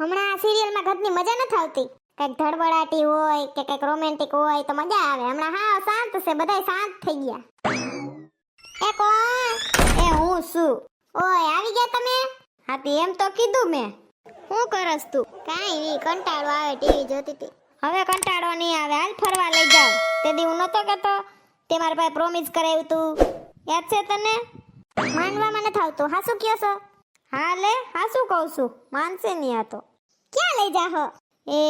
હમણાં આ સિરિયલમાં ઘરની મજા નથી આવતી. કંઈક ધડબડાટી હોય કે કંઈક રોમેન્ટિક હોય તો મજા આવે. હમણાં હા, શાંત છે, બધાય શાંત થઈ ગયા. એ કોણ? એ હું શું ઓય, આવી ગયા તમે? હા, તે એમ તો કીધું મેં. શું કરસ તું? કાંઈ નહીં, કંટાળો આવે ટીવી જોતી હતી હવે કંટાળો નહીં આવે. હાલ ફરવા લઈ જાવ તે દી હું નહોતો કહેતો તે મારા પાસે પ્રોમિસ કરાવ્યું તું. યાદ છે તને? માનવામાં નથી આવતું. હા, શું કયો છો? હા લે, હા શું કહું છું? માનશે નહીં આ તો. ક્યાં લઈ જા હો? એ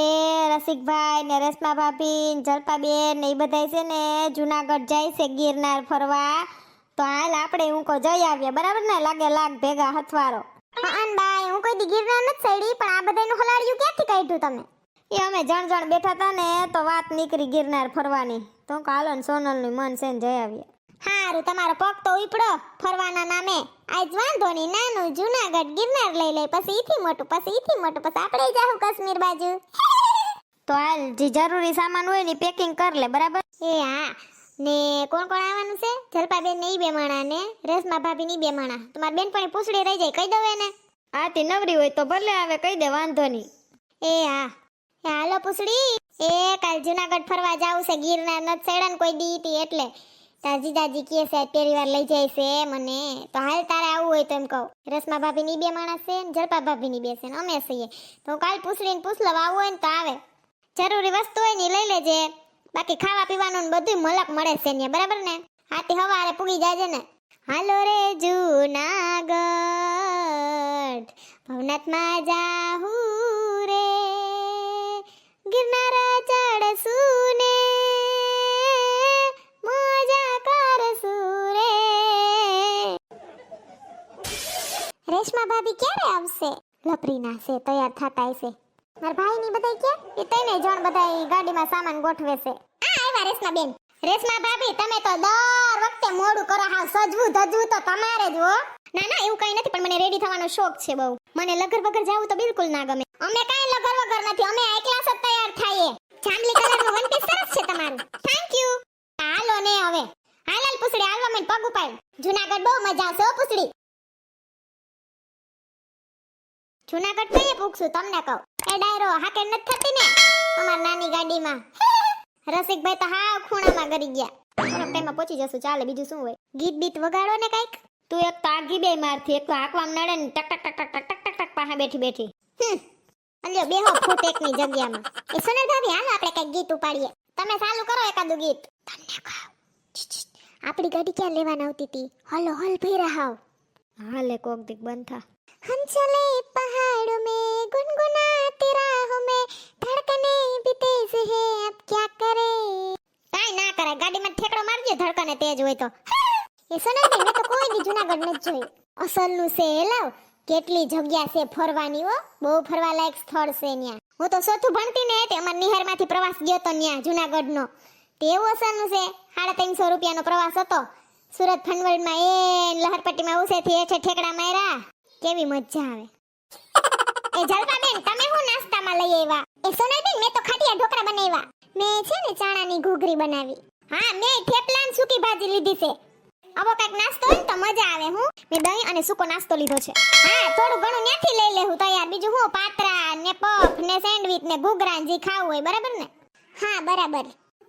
રસિકભાઈ ને રેશમા ભાભી જલપાબેન ને એ બધા છે ને જુનાગઢ જાય છે ગિરનાર ફરવા. તો હાલ આપણે હું કહું, જઈ આવીએ, બરાબર ને? લાગે લાગ ભેગા હથવારો. અન બાય હું કોઈ ગિરનાર નથી ચડી પણ આ બધાનું હલાડ્યું ક્યાંથી કાઢ્યું તમે? એ અમે જણ જણ બેઠા હતા ને, તો વાત નીકળી ગિરનાર ફરવાની. તો કાલો ને સોનલનું મન છે ને જઈ આવીએ. હારું તમારો પગ તો ઉપડો ફરવાના નામે. આજ વાંધો નહીં નાનું જુનાગઢ ગિરનાર લઈ લઈ પછી ઈથી મોટું પછી ઈથી મોટું પછી આપણે જાહું કાશ્મીર બાજુ. તો હાલ જે જરૂરી સામાન હોય ને પેકિંગ કર લે બરાબર? એ હા ને કોણ કોણ આવવાનું છે? જલપાબેન ને ઈ બે માણા ને રેશમા ભાભી ની બે માણા. તમારી બેનપણી પૂછડી રહી જાય કહી દઉં એને. હા તે નવરી હોય તો ભલે આવે કહી દે વાંધો નહીં. એ હા. એ હાલો પૂછડી એ કાલ જુનાગઢ ફરવા જાવું છે ગિરનાર નથ કોઈ દીતી એટલે. તાજી દાજી કહે છે પહેલી વાર લઈ જાય છે મને. તો હાલ તારે આવવું હોય તો એમ કહું. રસમા ભાભી ની બે માણસ છે ને જલપા ભાભી ની બે છે ને અમે છીએ. તો હું કાલ પૂછડીને પૂછ લઉં આવવું હોય ને તો આવે. જરૂરી વસ્તુ હોય ને લઈ લેજે. બાકી ખાવા પીવાનું ને બધું મલક મળે છે ને બરાબર ને? હાથી હવારે પૂગી જાજે ને. હાલો રે જૂનાગઢ, ભવનાથમાં જાહું ભાભી ક્યારે આવશે? લપરીના છે, તૈયાર થતા હશે મારા ભાઈ ની બધા ક્યાં એ તઈને જણ બધા ગાડીમાં સામાન ગોઠવે છે. આ આવ્યા રેશમા બેન. રેશમા ભાભી, તમે તો દર વખતે મોડું કરો, હાવ સજવું ધજવું તો તમારે જ હો. ના ના, એવું કઈ નથી, પણ મને રેડી થવાનો શોખ છે બહુ. મને લગર વગર જાવું તો બિલકુલ ના ગમે. અમે કઈ લગર વગર નથી અમે આ ક્લાસ જ તૈયાર થાઈએ જાંબલી કલરનું વન પીસ સરસ છે તમારું થેન્ક યુ હાલો ને હવે હાલ હાલ પૂછડી હાલવા મને પગ ઉપાડ જુનાગઢ બહુ મજા આવશે હો પૂછડી જુનાગઢ કઈએ પૂછશું તમને કહું એ ડાયરો હાકે નથી થતી ને અમાર નાની ગાડીમાં રસિકભાઈ તો હાવ ખૂણામાં ગરી ગયા થોડાક ટાઈમમાં પહોંચી જશું ચાલે બીજું શું હોય ગીત બીત વગાડો ને કંઈક તું એક તો આગી બે મારથી એક તો હાકવામ નડે ને ટક ટક ટક ટક ટક ટક ટક પાસે બેઠી બેઠી। હમ અલ્યો બેહો ફૂટ એકની જગ્યામાં। એ સોનલ ભાભી હાલો આપણે કંઈક ગીત ઉપાડીએ। તમે ચાલુ કરો એકાદું ગીત। તમને કહું છી, છી. આપણી ગાડી ક્યાં લેવાના આવતી હતી હલો હલ ભૈરા હાવ। હાલે કોક દીક બંધ થા। हम चले पहाड़ों में गुनगुनाते राहों में धड़कने भी तेज है अब क्या करे કાઈ ના કરે ગાડીમાં ઠેકડો મારજો ધડકને તેજ હોય તો એ સોનાબેન મેં તો કોઈ દી જુનાગઢ નથી જોયું અસલનું છે એ લાવ કેટલી જગ્યા છે ફરવાની હો બહુ ફરવા લાયક સ્થળ છે ન્યા હું તો ચોથું ભણતી ને તે અમાર નિહારમાંથી પ્રવાસ ગયો તો ન્યા જુનાગઢનો તે એવું અસલનું છે સાડા ત્રણસો રૂપિયાનો પ્રવાસ હતો સુરત ફનવડમાં એ લહરપટ્ટીમાં ઉસેથી હેઠે ઠેકડા માર્યા કેવી મજા આવે. એ જલપાબેન, તમે શું નાસ્તામાં લઈ આવ્યા? એ સોનાબેન, મેં તો ખાટિયા ઢોકળા બનાવ્યા. મેં છે ને ચણાની ઘૂઘરી બનાવી. હા, મેં થેપલા સૂકી ભાજી લીધી છે. આવો કાંઈક નાસ્તો હોય તો મજા આવે, હું મેં દહીં અને સૂકો નાસ્તો લીધો છે. હા, થોડું ઘણું ત્યાંથી લઈ લેવું તૈયાર. બીજું હું, પાત્રા ને પફ ને સેન્ડવિચ ને ઘૂઘરા જે ખાવું હોય, બરાબર ને? હા, બરાબર.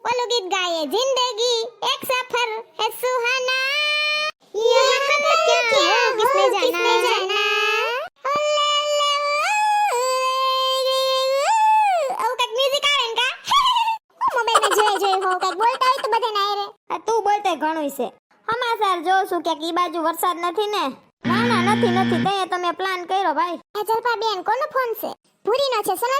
ઓલું ગીત ગાઈએ, જિંદગી એક સફર હે સુહાના. ઘણું છે સમાચાર જોઉં છું કે ઈ બાજુ વરસાદ નથી ને ના ના નથી નથી તે તમે પ્લાન કર્યો ભાઈ એ જલપા બેન કોનો ફોન છે ભૂરીનો છે સોનલ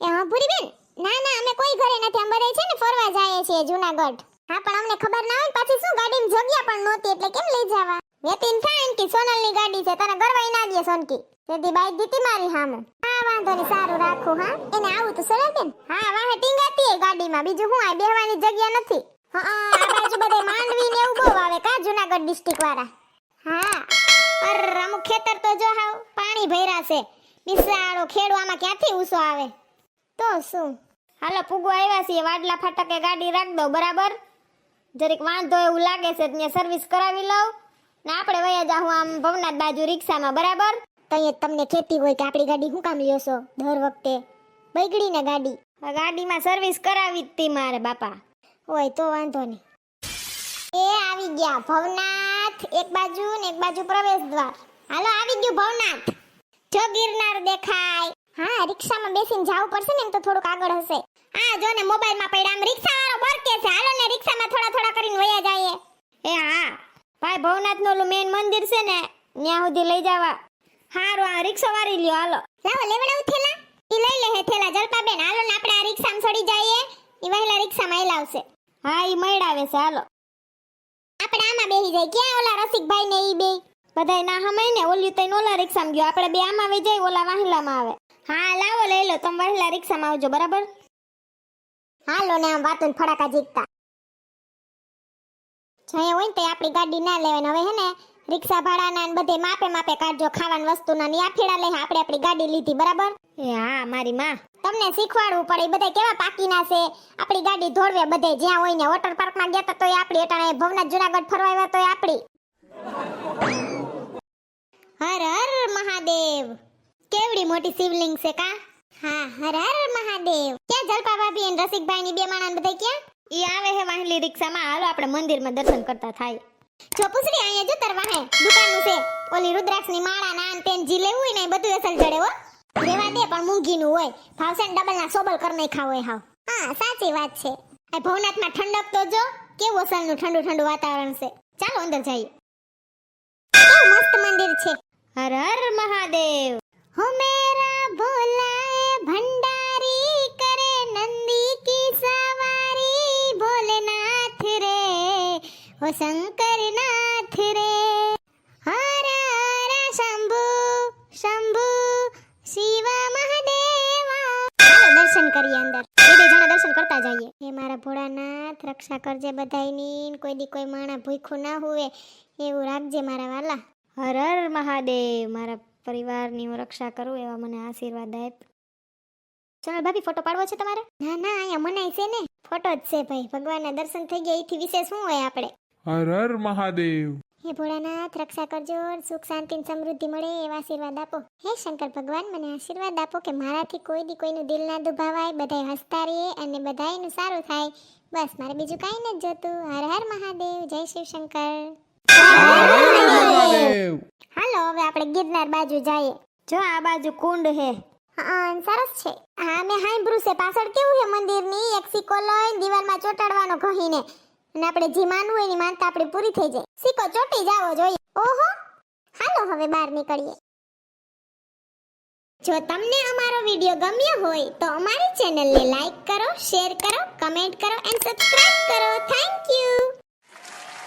એ હા ભૂરી બેન ના ના, અમે કોઈ ઘરે નથી, અમે બધા છે ને ફરવા જઈએ છીએ જૂનાગઢ. હા, પણ અમને ખબર ના હોય પાછી શું ગાડીમાં જગ્યા પણ નહોતી, એટલે કેમ લઈ જવા? વેતીન થાય ને કે સોનલની ગાડી છે, તને ગરવાઈ ના દે સોનકી. તેથી બાઈક દીધી મારી હામે. હા, વાંધો નહીં, સારું રાખું, હા. એને આવું તો સરળ છે હા, વાહે ટીંગાતી ગાડીમાં, બીજું હું આ બેહવાની જગ્યા નથી? હા, આ બાજુ બધે માંડવી ને એવું બહુ આવે, કા જુનાગઢ ડિસ્ટ્રિક્ટ વાળા? હા, અર, અમુક ખેતર તો જો હાવ પાણી ભર્યા છે. બિસાડો ખેડવામાં ક્યાંથી ઉસો આવે? તો શું? હાલો પૂગો આવ્યા છીએ, વાડલા ફાટકે ગાડી રાખ દો, બરાબર? જરીક વાંધો એવું લાગે છે ત્યાં સર્વિસ કરાવી લઉં. ને આપણે વયા જાહું આમ ભવનાથ બાજુ રિક્ષામાં, બરાબર? તઈએ તમને ખેતી હોય કે આપણી ગાડી શું કામ લ્યો દર વખતે? બગડી ને ગાડી ગાડીમાં સર્વિસ કરાવી જ તી મારે બાપા. હોય તો વાંધો નહીં. એ આવી ગયા, ભવનાથ. એક બાજુ ને એક બાજુ પ્રવેશ દ્વાર. હાલો, આવી ગયું ભવનાથ. જો ગિરનાર દેખાય. હા, રિક્ષામાં બેસીને જવું પડશે ને એમ તો થોડુંક આગળ હશે. આ જો ને મોબાઈલમાં પડ્યા આમ રિક્ષા વાળો બરકે છે હાલો ને રિક્ષામાં થોડા થોડા કરીને વયા જાય એ હા ભાઈ ઓલું મેન મંદિર છે ને ત્યાં સુધી લઈ જવા. હારું આ રિક્ષા વાળી લ્યો હાલો. લાવો લેવડાવું થેલા. ઈ લઈ લે હે થેલા જલપાબેન. હાલો ને આપણે આ રિક્ષામાં ચડી જઈએ. ઈ વહેલા રિક્ષામાં લાવશે હા ઈ મળાવે છે હાલો. આપણે આમાં બેહી જાય. ક્યાં ઓલા રસિકભાઈ ને ઈ બે? બધાય ના હમાય ને ઓલી તઈ ઓલા રિક્ષામાં ગયો. આપણે બે આમાં વઈ જાય ઓલા વાહલામાં આવે. હા લાવો લઈ લો. તમે વહેલા રિક્ષામાં આવજો બરાબર? હાલો ને આમ વાતો ફડાકા જીતતા. જઈએ હોય ને તે આપણી ગાડી ના લેવાય હવે હે ને રિક્ષા ભાડાના ને બધે માપે માપે કાઢજો ખાવાની વસ્તુના ને આફેડા લઈ આપણે આપણી ગાડી લીધી બરાબર? એ હા મારી માં. તમને શીખવાડવું પડે બધા કેવા પાકીના છે? આપણી ગાડી ધોળવે બધે જ્યાં હોય ને વોટર પાર્કમાં ગયા તો આપણી અટાણે ભવનાથ જુનાગઢ ફરવા આવ્યા તોય આપણી. હર હર મહાદેવ. કેવડી મોટી શિવલિંગ છે કા? હા હર હર મહાદેવ. ક્યાં જલપા ભાભી અને રસિકભાઈ ની બે માણસ બધા ક્યાં? ઈ આવે હે વાહલી રિક્ષામાં. હાલો, આપણે મંદિરમાં દર્શન કરતા થાય. જો અહીંયા જો વાહે દુકાનનું છે. ઓલી રુદ્રાક્ષની માળા નાન તેન જી લેવું હોય ને બધું અસલ જડે હો. રેવા દે, પણ મૂંગીનું હોય. ભાવસે ડબલ ના સોબલ કર નાખ્યા હોય હાવ. હા, સાચી વાત છે. આ ભવનાથમાં ઠંડક તો જો, કેવું અસલનું ઠંડુ ઠંડુ વાતાવરણ છે. ચાલો, અંદર જઈએ. મસ્ત મંદિર છે. હર હર મહાદેવ. હો, મેરા ભોલા એ હો શંકર રે. હર હર શંભુ શંભુ, શિવ મહાદેવા. દર્શન કરીએ અંદર. એ જણા દર્શન કરતા જઈએ. હે મારા ભોળાનાથ, રક્ષા કરજે બધાયની, કોઈ દી કોઈ માણા ભૂખ્યું ના હોવે એવું રાખજે મારા વાલા. હર હર મહાદેવ, મારા પરિવારની હું રક્ષા કરું એવા મને આશીર્વાદ આપ. સોનલ ભાભી, ફોટો પાડવો છે તમારે? ના ના, અહીંયા મનાય છે ને. ફોટો જ છે ભાઈ. ભગવાનના દર્શન થઈ ગયા. એથી વિશેષ શું હોય આપણે? હર હર મહાદેવ. હે ભોળાનાથ, રક્ષા કરજો સુખ, શાંતિ સમૃદ્ધિ મળે એવા આશીર્વાદ આપો. હે શંકર ભગવાન, મને આશીર્વાદ આપો કે મારાથી કોઈ દી કોઈનું દિલ ના દુભાવાય, બધાય હસતા રહીએ અને બધાયનું સારું થાય. બસ, મારે બીજું કાંઈ નથી જોતું. હર હર મહાદેવ, જય શિવ શંકર. હાલો, હવે આપણે ગિરનાર બાજુ જઈએ. જો આ બાજુ કુંડ હે. સરસ છે. હા, મેં હાઈ બ્રુસે પાછળ કેવું છે મંદિરની? એક સિક્કો લઈને દિવાલમાં ચોટાડવાનો કહીને અને આપણે જે માનવું એની માનતા આપણી પૂરી થઈ જાય. સિક્કો ચોટી જાવો જોઈએ. ઓહો! હાલો હવે બહાર નીકળીએ. જો તમને અમારો વિડિયો ગમ્યો હોય તો અમારી ચેનલને લાઈક કરો, શેર કરો, કમેન્ટ કરો એન્ડ સબસ્ક્રાઇબ